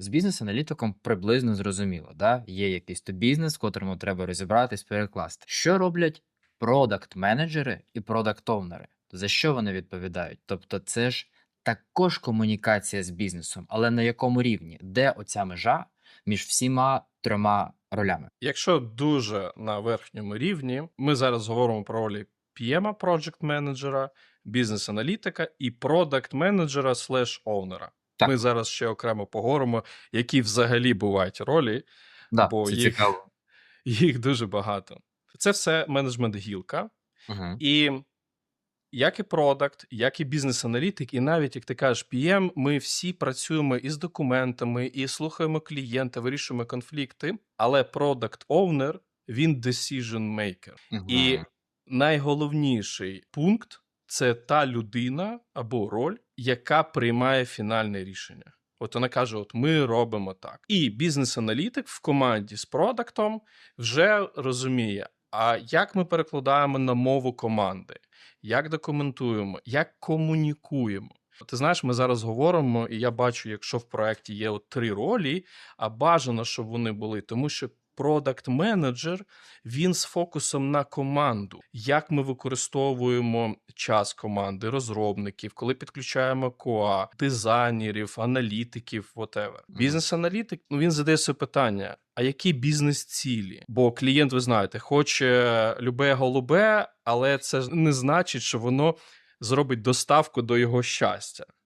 З бізнес-аналітиком приблизно зрозуміло, да? є якийсь то бізнес, в котрому треба розібратись, перекласти. Що роблять продакт-менеджери і продакт-овнери? За що вони відповідають? Тобто, це ж також комунікація з бізнесом, але на якому рівні? Де оця межа між всіма трьома ролями? Якщо дуже на верхньому рівні, ми зараз говоримо про ролі PM, project менеджера, бізнес-аналітика і продакт менеджера слеш оунера. Так. Ми зараз ще окремо поговоримо, які взагалі бувають ролі, Да, бо це їх, цікаво. їх дуже багато. Це все менеджмент гілка. Угу. І як і продакт, як і бізнес-аналітик, і навіть як ти кажеш, PM, ми всі працюємо із документами, і слухаємо клієнта, вирішуємо конфлікти. Але продакт овнер він decision maker. І найголовніший пункт це та людина або роль, яка приймає фінальне рішення. От вона каже: От ми робимо так. І бізнес-аналітик в команді з продактом вже розуміє, а як ми перекладаємо на мову команди, як документуємо, як комунікуємо. Ти знаєш, ми зараз говоримо, і я бачу, якщо в проєкті є от три ролі, а бажано, щоб вони були, тому що продакт менеджер він з фокусом на команду, як ми використовуємо час команди, розробників, коли підключаємо КОА, дизайнерів, аналітиків, whatever. Бізнес-аналітик ну він задає собі питання: а які бізнес-цілі? Бо клієнт, ви знаєте, хоче любе голубе, але це не значить, що воно зробить доставку до його щастя.